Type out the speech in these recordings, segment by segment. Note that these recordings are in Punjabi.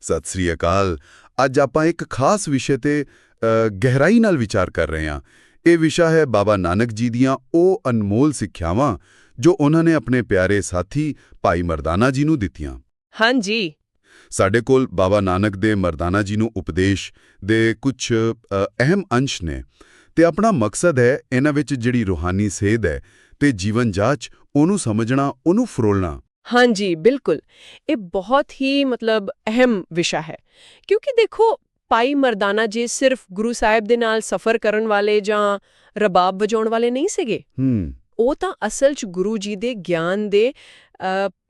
ਸਤਿ ਸ੍ਰੀ ਅਕਾਲ। ਅੱਜ ਆਪਾਂ ਇੱਕ ਖਾਸ ਵਿਸ਼ੇ ਤੇ ਗਹਿਰਾਈ ਨਾਲ ਵਿਚਾਰ ਕਰ ਰਹੇ ਹਾਂ। ਇਹ ਵਿਸ਼ਾ ਹੈ ਬਾਬਾ ਨਾਨਕ ਜੀ ਦੀਆਂ ਉਹ ਅਨਮੋਲ ਸਿੱਖਿਆਵਾਂ ਜੋ ਉਹਨਾਂ ਨੇ ਆਪਣੇ ਪਿਆਰੇ ਸਾਥੀ ਭਾਈ ਮਰਦਾਨਾ ਜੀ ਨੂੰ ਦਿੱਤੀਆਂ। ਹਾਂਜੀ। ਸਾਡੇ ਕੋਲ ਬਾਬਾ ਨਾਨਕ ਦੇ ਮਰਦਾਨਾ ਜੀ ਨੂੰ ਉਪਦੇਸ਼ ਦੇ ਕੁਝ ਅਹਿਮ ਅੰਸ਼ ਨੇ ਤੇ ਆਪਣਾ ਮਕਸਦ ਹੈ ਇਹਨਾਂ ਵਿੱਚ ਜਿਹੜੀ ਰੂਹਾਨੀ ਸੇਧ ਹੈ ਤੇ ਜੀਵਨ ਜਾਚ ਉਹਨੂੰ ਸਮਝਣਾ ਉਹਨੂੰ ਫਰੋਲਣਾ। ਹਾਂਜੀ ਬਿਲਕੁਲ ਇਹ ਬਹੁਤ ਹੀ ਮਤਲਬ ਅਹਿਮ ਵਿਸ਼ਾ ਹੈ ਕਿਉਂਕਿ ਦੇਖੋ ਪਾਈ ਮਰਦਾਨਾ ਜੀ ਸਿਰਫ ਗੁਰੂ ਸਾਹਿਬ ਦੇ ਨਾਲ ਸਫ਼ਰ ਕਰਨ ਵਾਲੇ ਜਾਂ ਰਬਾਬ ਵਜਾਉਣ ਵਾਲੇ ਨਹੀਂ ਸੀਗੇ ਹੂੰ ਉਹ ਤਾਂ ਅਸਲ 'ਚ ਗੁਰੂ ਜੀ ਦੇ ਗਿਆਨ ਦੇ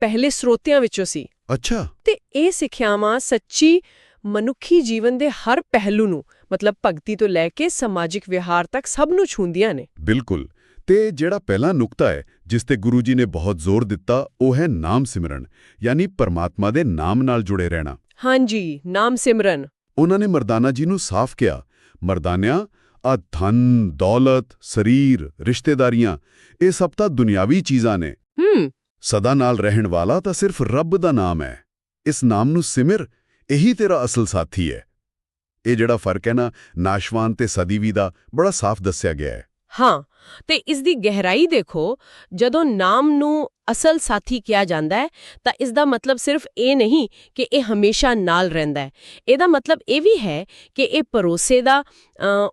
ਪਹਿਲੇ ਸਰੋਤਿਆਂ ਵਿੱਚੋਂ ਸੀ ਅੱਛਾ ਤੇ ਇਹ ਸਿੱਖਿਆਵਾਂ ਸੱਚੀ ਮਨੁੱਖੀ ਜੀਵਨ ਦੇ ਹਰ ਪਹਿਲੂ ਨੂੰ ਮਤਲਬ ਭਗਤੀ ਤੋਂ ਲੈ ਕੇ ਸਮਾਜਿਕ ਵਿਹਾਰ ਤੱਕ ਸਭ ਨੂੰ ਛੂੰਹਦੀਆਂ ਨੇ ਬਿਲਕੁਲ ਤੇ ਜਿਹੜਾ ਪਹਿਲਾ ਨੁਕਤਾ ਹੈ ਜਿਸ ਤੇ ਗੁਰੂ ਜੀ ਨੇ ਬਹੁਤ ਜ਼ੋਰ ਦਿੱਤਾ ਉਹ ਹੈ ਨਾਮ ਸਿਮਰਨ ਯਾਨੀ ਪਰਮਾਤਮਾ ਦੇ ਨਾਮ ਨਾਲ ਜੁੜੇ ਰਹਿਣਾ। ਹਾਂਜੀ ਨਾਮ ਸਿਮਰਨ। ਉਹਨਾਂ ਨੇ ਮਰਦਾਨਾ ਜੀ ਨੂੰ ਸਾਫ਼ ਕਿਹਾ ਮਰਦਾਨਿਆਂ ਆ ਧਨ ਦੌਲਤ ਸਰੀਰ ਰਿਸ਼ਤੇਦਾਰੀਆਂ ਇਹ ਸਭ ਤਾਂ ਦੁਨਿਆਵੀ ਚੀਜ਼ਾਂ ਨੇ। ਹੂੰ। ਸਦਾ ਨਾਲ ਰਹਿਣ ਵਾਲਾ ਤਾਂ ਸਿਰਫ ਰੱਬ ਦਾ ਨਾਮ ਹੈ। ਇਸ ਨਾਮ ਨੂੰ ਸਿਮਰ ਇਹੀ ਤੇਰਾ ਅਸਲ ਸਾਥੀ ਹੈ। ਇਹ ਜਿਹੜਾ ਫ਼ਰਕ ਹੈ ਨਾ ਨਾਸ਼ਵਾਨ ਤੇ ਸਦੀਵੀ ਦਾ ਬੜਾ ਸਾਫ਼ ਦੱਸਿਆ ਗਿਆ ਹੈ। ਹਾਂ ਤੇ ਇਸ ਦੀ ਗਹਿਰਾਈ ਦੇਖੋ ਜਦੋਂ ਨਾਮ ਨੂੰ ਅਸਲ ਸਾਥੀ ਕਿਹਾ ਜਾਂਦਾ ਹੈ ਤਾਂ ਇਸ ਦਾ ਮਤਲਬ ਸਿਰਫ ਇਹ ਨਹੀਂ ਕਿ ਇਹ ਹਮੇਸ਼ਾ ਨਾਲ ਰਹਿੰਦਾ ਹੈ। ਇਹਦਾ ਮਤਲਬ ਇਹ ਵੀ ਹੈ ਕਿ ਇਹ ਭਰੋਸੇ ਦਾ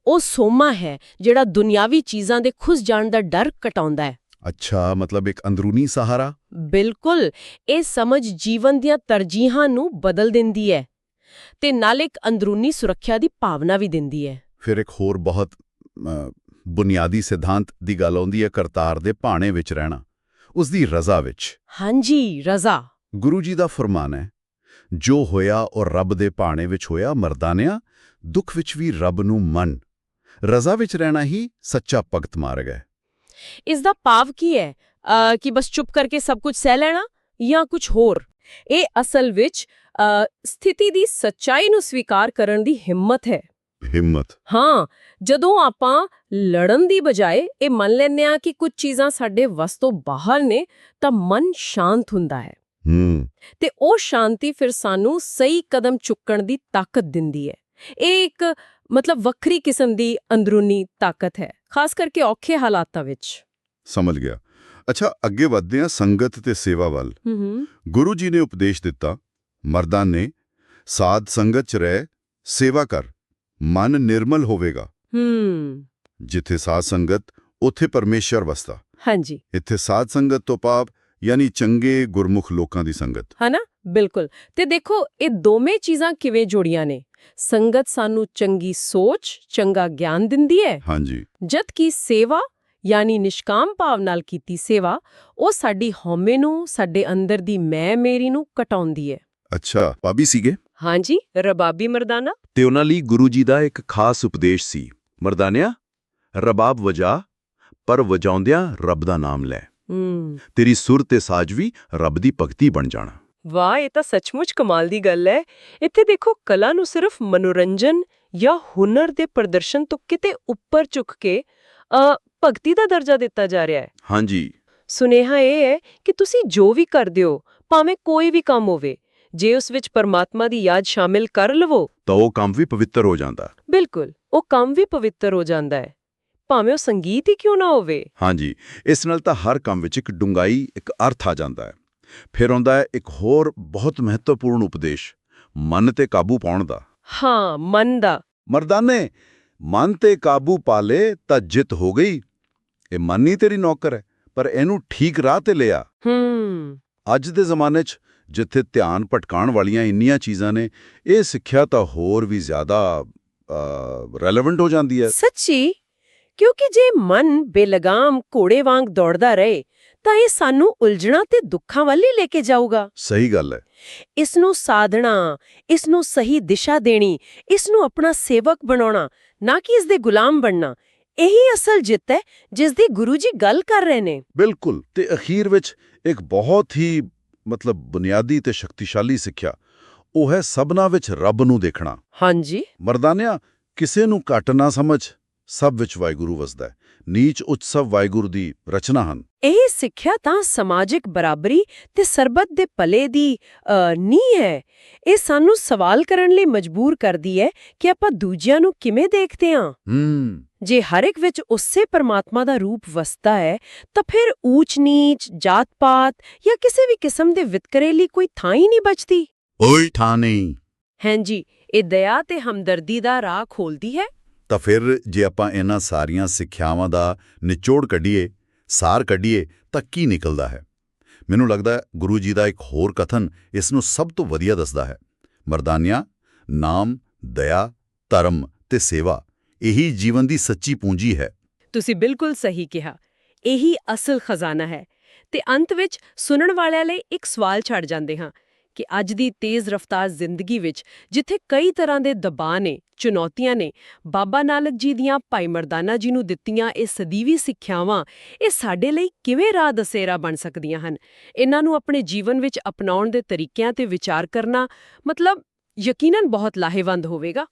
ਉਹ ਸੋਮਾ ਹੈ ਜਿਹੜਾ ਦੁਨਿਆਵੀ ਚੀਜ਼ਾਂ ਦੇ ਖੁੱਸ ਜਾਣ ਦਾ ਡਰ ਘਟਾਉਂਦਾ ਹੈ। ਅੱਛਾ ਮਤਲਬ ਇੱਕ ਅੰਦਰੂਨੀ ਸਹਾਰਾ? ਬਿਲਕੁਲ ਇਹ ਸਮਝ ਜੀਵਨ ਦੀਆਂ ਤਰਜੀਹਾਂ ਨੂੰ ਬਦਲ ਦਿੰਦੀ ਹੈ ਤੇ ਨਾਲ ਇੱਕ ਅੰਦਰੂਨੀ ਸੁਰੱਖਿਆ ਦੀ ਭਾਵਨਾ ਵੀ ਦਿੰਦੀ ਹੈ। ਫਿਰ ਇੱਕ ਹੋਰ ਬਹੁਤ ਬੁਨਿਆਦੀ ਸਿਧਾਂਤ ਦੀ ਗੱਲ ਆਉਂਦੀ ਹੈ ਕਰਤਾਰ ਦੇ ਭਾਣੇ ਵਿੱਚ ਰਹਿਣਾ ਉਸ ਦੀ ਰਜ਼ਾ ਵਿੱਚ। ਹਾਂਜੀ ਰਜ਼ਾ। ਗੁਰੂ ਜੀ ਦਾ ਫਰਮਾਨ ਹੈ ਜੋ ਹੋਇਆ ਉਹ ਰੱਬ ਦੇ ਭਾਣੇ ਵਿੱਚ ਹੋਇਆ ਮਰਦਾਨਿਆਂ ਦੁੱਖ ਵਿੱਚ ਵੀ ਰੱਬ ਨੂੰ ਮੰਨ। ਰਜ਼ਾ ਵਿੱਚ ਰਹਿਣਾ ਹੀ ਸੱਚਾ ਭਗਤ ਮਾਰਗ ਹੈ। ਇਸ ਦਾ ਭਾਵ ਕੀ ਹੈ? ਕਿ ਬਸ ਚੁੱਪ ਕਰਕੇ ਸਭ ਕੁਝ ਸਹਿ ਲੈਣਾ ਜਾਂ ਕੁਝ ਹੋਰ? ਇਹ ਅਸਲ ਵਿੱਚ ਸਥਿਤੀ ਦੀ ਸੱਚਾਈ ਨੂੰ ਸਵੀਕਾਰ ਕਰਨ ਦੀ ਹਿੰਮਤ ਹੈ। ਹਿੰਮਤ। ਹਾਂ ਜਦੋਂ ਆਪਾਂ ਲੜਨ ਦੀ ਬਜਾਏ ਇਹ ਮੰਨ ਲੈਂਦੇ ਆ ਕਿ ਕੁਝ ਚੀਜ਼ਾਂ ਸਾਡੇ ਵੱਸ ਤੋਂ ਬਾਹਰ ਨੇ ਤਾਂ ਮਨ ਸ਼ਾਂਤ ਹੁੰਦਾ ਹੈ। ਹੂੰ। ਤੇ ਉਹ ਸ਼ਾਂਤੀ ਫਿਰ ਸਾਨੂੰ ਸਹੀ ਕਦਮ ਚੁੱਕਣ ਦੀ ਤਾਕਤ ਦਿੰਦੀ ਹੈ। ਇਹ ਇੱਕ ਮਤਲਬ ਵੱਖਰੀ ਕਿਸਮ ਦੀ ਅੰਦਰੂਨੀ ਤਾਕਤ ਹੈ ਖਾਸ ਕਰਕੇ ਔਖੇ ਹਾਲਾਤਾਂ ਵਿੱਚ। ਸਮਝ ਗਿਆ। ਅੱਛਾ ਅੱਗੇ ਵਧਦੇ ਹਾਂ ਸੰਗਤ ਤੇ ਸੇਵਾ ਵੱਲ। ਹੂੰ ਹੂੰ। ਗੁਰੂ ਜੀ ਨੇ ਉਪਦੇਸ਼ ਦਿੱਤਾ ਮਰਦਾਂ ਨੇ ਸਾਧ ਸੰਗਤ ਚ ਰਹਿ ਸੇਵਾ ਕਰ। ਮਨ ਨਿਰਮਲ ਹੋਵੇਗਾ। ਹੂੰ। ਜਿੱਥੇ ਸਾਧ ਸੰਗਤ ਉੱਥੇ ਪਰਮੇਸ਼ਰ ਵਸਦਾ। ਹਾਂਜੀ। ਇੱਥੇ ਸਾਧ ਸੰਗਤ ਤੋਂ ਭਾਵ ਯਾਨੀ ਚੰਗੇ ਗੁਰਮੁਖ ਲੋਕਾਂ ਦੀ ਸੰਗਤ। ਹਨਾ? ਬਿਲਕੁਲ। ਤੇ ਦੇਖੋ ਇਹ ਦੋਵੇਂ ਚੀਜ਼ਾਂ ਕਿਵੇਂ ਜੁੜੀਆਂ ਨੇ? ਸੰਗਤ ਸਾਨੂੰ ਚੰਗੀ ਸੋਚ ਚੰਗਾ ਗਿਆਨ ਦਿੰਦੀ ਹੈ। ਹਾਂਜੀ। ਜਦ ਕਿ ਸੇਵਾ ਯਾਨੀ ਨਿਸ਼ਕਾਮ ਭਾਵ ਨਾਲ ਕੀਤੀ ਸੇਵਾ ਉਹ ਸਾਡੀ ਹਉਮੈ ਨੂੰ ਸਾਡੇ ਅੰਦਰ ਦੀ ਮੈਂ ਮੇਰੀ ਨੂੰ ਕਟਾਉਂਦੀ ਹੈ। ਅੱਛਾ ਪਾਬੀ ਸੀਗੇ? ਹਾਂਜੀ ਰਬਾਬੀ ਮਰਦਾਨਾ? ਤੇ ਉਹਨਾਂ ਲਈ ਗੁਰੂ ਜੀ ਦਾ ਇੱਕ ਖਾਸ ਉਪਦੇਸ਼ ਸੀ। ਮਰਦਾਨਿਆ ਰਬਾਬ ਵਜਾ ਪਰ ਵਜਾਉਂਦਿਆਂ ਰੱਬ ਦਾ ਨਾਮ ਲੈ। ਤੇਰੀ ਸੁਰ ਤੇ ਸਾਜ ਵੀ ਰੱਬ ਦੀ ਭਗਤੀ ਬਣ ਜਾਣਾ। ਵਾਹ ਇਹ ਤਾਂ ਸੱਚਮੁੱਚ ਕਮਾਲ ਦੀ ਗੱਲ ਹੈ ਇੱਥੇ ਦੇਖੋ ਕਲਾ ਨੂੰ ਸਿਰਫ ਮਨੋਰੰਜਨ ਜਾਂ ਹੁਨਰ ਦੇ ਪ੍ਰਦਰਸ਼ਨ ਤੋਂ ਕਿਤੇ ਉੱਪਰ ਚੁੱਕ ਕੇ ਅ, ਭਗਤੀ ਦਾ ਦਰਜਾ ਦਿੱਤਾ ਜਾ ਰਿਹਾ ਹੈ ਹਾਂਜੀ। ਸੁਨੇਹਾ ਇਹ ਹੈ ਕਿ ਤੁਸੀਂ ਜੋ ਵੀ ਕਰਦੇ ਹੋ ਭਾਵੇਂ ਕੋਈ ਵੀ ਕੰਮ ਹੋਵੇ ਜੇ ਉਸ ਵਿੱਚ ਪਰਮਾਤਮਾ ਦੀ ਯਾਦ ਸ਼ਾਮਿਲ ਕਰ ਲਵੋ। ਤਾਂ ਉਹ ਕੰਮ ਵੀ ਪਵਿੱਤਰ ਹੋ ਜਾਂਦਾ। ਬਿਲਕੁਲ ਉਹ ਕੰਮ ਵੀ ਪਵਿੱਤਰ ਹੋ ਜਾਂਦਾ ਹੈ। ਭਾਵੇਂ ਉਹ ਸੰਗੀਤ ਹੀ ਕਿਉਂ ਨਾ ਹੋਵੇ। ਹਾਂਜੀ ਇਸ ਨਾਲ ਤਾਂ ਹਰ ਕੰਮ ਵਿੱਚ ਇੱਕ ਡੂੰਘਾਈ ਇੱਕ ਅਰਥ ਆ ਜਾਂਦਾ ਹੈ। ਫਿਰ ਆਉਂਦਾ ਹੈ ਇੱਕ ਹੋਰ ਬਹੁਤ ਮਹੱਤਵਪੂਰਨ ਉਪਦੇਸ਼ ਮਨ ਤੇ ਕਾਬੂ ਪਾਉਣ ਦਾ। ਹਾਂ ਮਨ ਦਾ। ਮਰਦਾਨੇ ਮਨ ਤੇ ਕਾਬੂ ਪਾ ਲੇ ਤਾਂ ਜਿੱਤ ਹੋ ਗਈ। ਇਹ ਮਨ ਹੀ ਤੇਰੀ ਨੌਕਰ ਹੈ ਪਰ ਇਹਨੂੰ ਠੀਕ ਰਾਹ ਤੇ ਲਿਆ। ਹੂੰ। ਅੱਜ ਦੇ ਜ਼ਮਾਨੇ 'ਚ ਜਿੱਥੇ ਧਿਆਨ ਭਟਕਾਉਣ ਵਾਲੀਆਂ ਇੰਨੀਆਂ ਚੀਜ਼ਾਂ ਨੇ ਇਹ ਸਿੱਖਿਆ ਤਾਂ ਹੋਰ ਵੀ ਜ਼ਿਆਦਾ ਰੈਲੇਵੈਂਟ ਹੋ ਜਾਂਦੀ ਹੈ। ਸੱਚੀ? ਕਿਉਂਕਿ ਜੇ ਮਨ ਬੇਲਗਾਮ ਘੋੜੇ ਵਾਂਗ ਦੌੜਦਾ ਰਹੇ ਤਾਂ ਇਹ ਸਾਨੂੰ ਉਲਝਣਾ ਤੇ ਦੁੱਖਾਂ ਵੱਲ ਹੀ ਲੈ ਕੇ ਜਾਊਗਾ। ਸਹੀ ਗੱਲ ਹੈ। ਇਸ ਨੂੰ ਸਾਧਣਾ ਇਸ ਨੂੰ ਸਹੀ ਦਿਸ਼ਾ ਦੇਣੀ ਇਸ ਨੂੰ ਆਪਣਾ ਸੇਵਕ ਬਣਾਉਣਾ ਨਾ ਕਿ ਇਸ ਦੇ ਗੁਲਾਮ ਬਣਨਾ ਇਹੀ ਅਸਲ ਜਿੱਤ ਹੈ ਜਿਸ ਦੀ ਗੁਰੂ ਜੀ ਗੱਲ ਕਰ ਰਹੇ ਨੇ। ਬਿਲਕੁਲ ਤੇ ਅਖੀਰ ਵਿੱਚ ਇੱਕ ਬਹੁਤ ਹੀ ਮਤਲਬ ਬੁਨਿਆਦੀ ਤੇ ਸ਼ਕਤੀਸ਼ਾਲੀ ਸਿੱਖਿਆ ਉਹ ਹੈ ਸਭਨਾ ਵਿੱਚ ਰੱਬ ਨੂੰ ਦੇਖਣਾ। ਹਾਂਜੀ। ਮਰਦਾਨਿਆ ਕਿਸੇ ਨੂੰ ਘੱਟ ਨਾ ਸਮਝ ਸਭ ਵਿੱਚ ਵਾਹਿਗੁਰੂ ਵਸਦਾ ਹੈ। ਨੀਚ ਉੱਚ ਸਭ ਵਾਹਿਗੁਰੂ ਦੀ ਰਚਨਾ ਹਨ। ਇਹ ਸਿੱਖਿਆ ਤਾਂ ਸਮਾਜਿਕ ਬਰਾਬਰੀ ਤੇ ਸਰਬੱਤ ਦੇ ਭਲੇ ਦੀ ਨੀਂਹ ਹੈ। ਇਹ ਸਾਨੂੰ ਸਵਾਲ ਕਰਨ ਲਈ ਮਜਬੂਰ ਕਰਦੀ ਹੈ ਕਿ ਆਪਾਂ ਦੂਜਿਆਂ ਨੂੰ ਕਿਵੇਂ ਦੇਖਦੇ ਹਾਂ? ਹੂੰ। ਜੇ ਹਰ ਇੱਕ ਵਿੱਚ ਉਸੇ ਪਰਮਾਤਮਾ ਦਾ ਰੂਪ ਵਸਦਾ ਹੈ ਤਾਂ ਫਿਰ ਊਚ ਨੀਚ ਜਾਤ ਪਾਤ ਜਾਂ ਕਿਸੇ ਵੀ ਕਿਸਮ ਦੇ ਵਿਤਕਰੇ ਲਈ ਕੋਈ ਥਾਂ ਹੀ ਨਹੀਂ ਬਚਦੀ? ਠਾ ਨਹੀਂ। ਹਾਂਜੀ ਇਹ ਦਇਆ ਤੇ ਹਮਦਰਦੀ ਦਾ ਰਾਹ ਖੋਲਦੀ ਹੈ? ਤਾਂ ਫਿਰ ਜੇ ਆਪਾਂ ਇਹਨਾਂ ਸਾਰੀਆਂ ਸਿੱਖਿਆਵਾਂ ਦਾ ਨਿਚੋੜ ਕੱਢੀਏ ਸਾਰ ਕੱਢੀਏ ਤਾਂ ਕੀ ਨਿਕਲਦਾ ਹੈ? ਮੈਨੂੰ ਲੱਗਦਾ ਗੁਰੂ ਜੀ ਦਾ ਇੱਕ ਹੋਰ ਕਥਨ ਇਸ ਨੂੰ ਸਭ ਤੋਂ ਵਧੀਆ ਦੱਸਦਾ ਹੈ। ਮਰਦਾਨਿਆ ਨਾਮ ਦਇਆ ਧਰਮ ਤੇ ਸੇਵਾ ਇਹੀ ਜੀਵਨ ਦੀ ਸੱਚੀ ਪੂੰਜੀ ਹੈ। ਤੁਸੀਂ ਬਿਲਕੁਲ ਸਹੀ ਕਿਹਾ। ਇਹੀ ਅਸਲ ਖਜ਼ਾਨਾ ਹੈ। ਤੇ ਅੰਤ ਵਿੱਚ ਸੁਣਨ ਵਾਲਿਆਂ ਲਈ ਇੱਕ ਸਵਾਲ ਛੱਡ ਜਾਂਦੇ ਹਾਂ ਕਿ ਅੱਜ ਦੀ ਤੇਜ਼ ਰਫ਼ਤਾਰ ਜ਼ਿੰਦਗੀ ਵਿੱਚ ਜਿੱਥੇ ਕਈ ਤਰ੍ਹਾਂ ਦੇ ਦਬਾਅ ਨੇ, ਚੁਣੌਤੀਆਂ ਨੇ, ਬਾਬਾ ਨਾਨਕ ਜੀ ਦੀਆਂ ਭਾਈ ਮਰਦਾਨਾ ਜੀ ਨੂੰ ਦਿੱਤੀਆਂ ਇਹ ਸਦੀਵੀ ਸਿੱਖਿਆਵਾਂ, ਇਹ ਸਾਡੇ ਲਈ ਕਿਵੇਂ ਰਾਹ ਦਸੇਰਾ ਬਣ ਸਕਦੀਆਂ ਹਨ? ਇਹਨਾਂ ਨੂੰ ਆਪਣੇ ਜੀਵਨ ਵਿੱਚ ਅਪਣਾਉਣ ਦੇ ਤਰੀਕਿਆਂ ਤੇ ਵਿਚਾਰ ਕਰਨਾ ਮਤਲਬ ਯਕੀਨਨ ਬਹੁਤ ਲਾਹੇਵੰਦ ਹੋਵੇਗਾ।